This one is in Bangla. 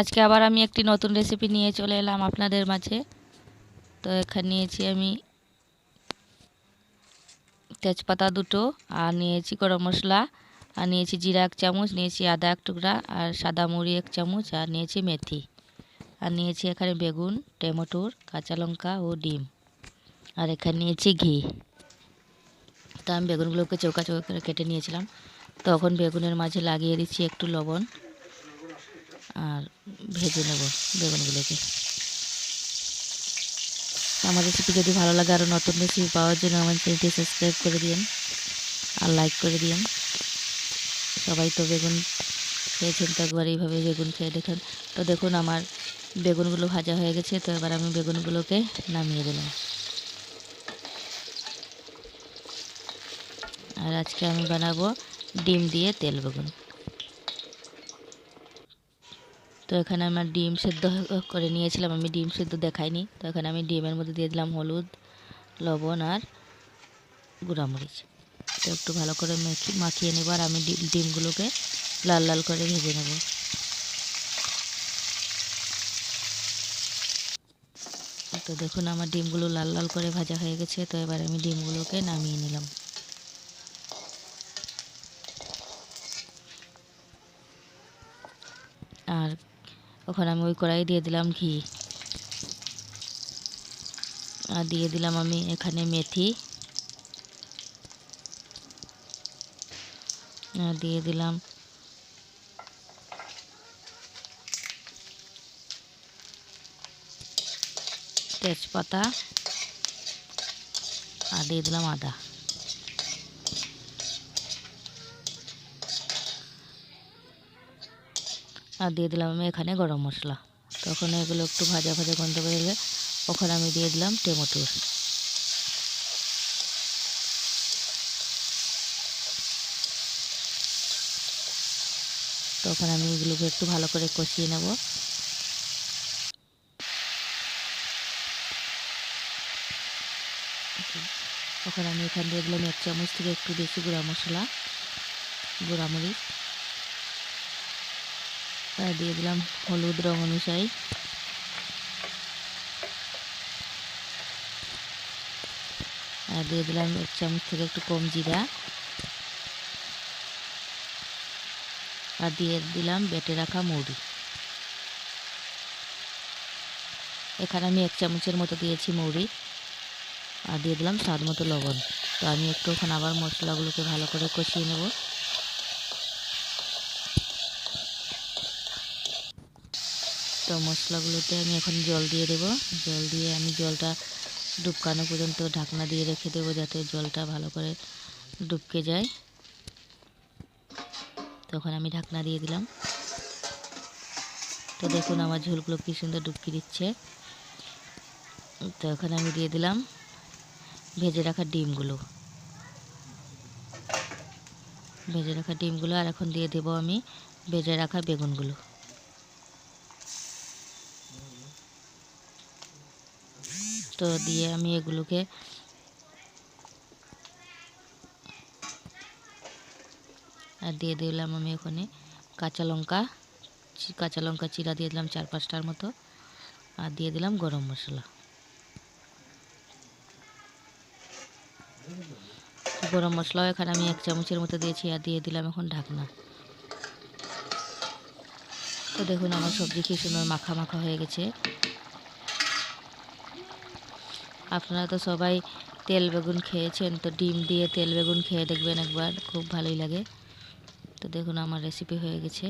আজকে আবার আমি একটি নতুন রেসিপি নিয়ে চলে এলাম আপনাদের মাঝে। তো এখানে নিয়েছি আমি তেজপাতা দুটো, আর নিয়েছি গরম মশলা, আর নিয়েছি জিরা এক চামচ, নিয়েছি আদা এক টুকরা, আর সাদা মুড়ি এক চামচ, আর নিয়েছি মেথি। আর নিয়েছি এখানে বেগুন, টমেটোর, কাঁচা লঙ্কা ও ডিম। আর এখানে নিয়েছি ঘি। তো আমি বেগুনগুলোকে চৌকা চৌকা করে কেটে নিয়েছিলাম। তখন বেগুনের মাঝে লাগিয়ে দিচ্ছি একটু লবণ। আর ভেজে নেব বেগুনগুলোকে। আমার রেসিপি যদি ভালো লাগে আরও নতুন রেসিপি পাওয়ার জন্য আমার চ্যানেলটি সাবস্ক্রাইব করে দিন আর লাইক করে দিন সবাই তো বেগুন খেয়েছেন তো একবার এইভাবে বেগুন খেয়ে দেখেন। তো দেখুন আমার বেগুনগুলো ভাজা হয়ে গেছে, তো এবার আমি বেগুনগুলোকে নামিয়ে দিলাম। আর আজকে আমি বানাবো ডিম দিয়ে তেল বেগুন। তো এখানে আমার ডিম সেদ্ধ করে নিয়েছিলাম, আমি ডিম সেদ্ধ দেখাইনি। তো এখানে আমি ডিমের মধ্যে দিয়ে দিলাম হলুদ, লবণ আর গুঁড়ামরিচ। তো একটু ভালো করে মেখে মাখিয়ে নেব আর আমি ডিম ডিমগুলোকে লাল লাল করে ভেজে নেব। তো দেখুন আমার ডিমগুলো লাল লাল করে ভাজা হয়ে গেছে, তো এবার আমি ডিমগুলোকে নামিয়ে নিলাম। আর ওখানে আমি ওই কড়াই দিয়ে দিলাম ঘি। আর দিয়ে দিলাম আমি এখানে মেথি। আর দিয়ে দিলাম তেজপাতা। আর দিয়ে দিলাম আদা। আর দিয়ে দিলাম আমি এখানে গরম মশলা। তখন এগুলো একটু ভাজা ভাজা গন্ধ বেরোলে ওখানে আমি দিয়ে দিলাম টমেটোর তখন আমি এগুলোকে একটু ভালো করে কষিয়ে নেব। তখন আমি এখান দিয়ে দিলাম এক চামচ থেকে একটু বেশি গুঁড়া মশলা গুঁড়া মরিচ দিয়ে দিলাম হলুদ রং অনুযায়ী। আর দিয়ে দিলাম এক চামচ থেকে একটু কম জিরা। আর দিয়ে দিলাম বেটে রাখা মুড়ি। এখানে আমি এক চামচের মতো দিয়েছি মৌরি আর দিয়ে দিলাম স্বাদ মতো লবণ। তো আমি একটু ওখানে আবার মশলাগুলোকে ভালো করে কষিয়ে নেব। তো মশলাগুলোতে আমি এখন জল দিয়ে দেব। জল দিয়ে আমি জলটা ডুবকানো পর্যন্ত ঢাকনা দিয়ে রেখে দেবো যাতে জলটা ভালো করে ডুবকে যায়। তখন আমি ঢাকনা দিয়ে দিলাম। তো দেখুন আমার ঝোলগুলো কী সুন্দর ডুবকি দিচ্ছে। তো এখানে আমি দিয়ে দিলাম ভেজে রাখা ডিমগুলো। ভেজে রাখা ডিমগুলো আর এখন দিয়ে দেবো আমি ভেজে রাখা বেগুনগুলো। তো দিয়ে আমি এগুলোকে আর দিয়ে দিলাম আমি ওখানে কাঁচা লঙ্কা কাঁচা লঙ্কা চিরা দিয়ে দিলাম চার পাঁচটার মতো। আর দিয়ে দিলাম গরম মশলা। গরম মশলাও এখানে আমি এক চামচের মতো দিয়েছি আর দিয়ে দিলাম এখন ঢাকনা। তো দেখুন আমার সবজি কি সুন্দর মাখা মাখা হয়ে গেছে। আপনারা তো সবাই তেল বেগুন খেয়েছেন, তো ডিম দিয়ে তেল বেগুন খেয়ে দেখবেন একবার, খুব ভালোই লাগে। তো দেখুন, আমার রেসিপি হয়ে গেছে।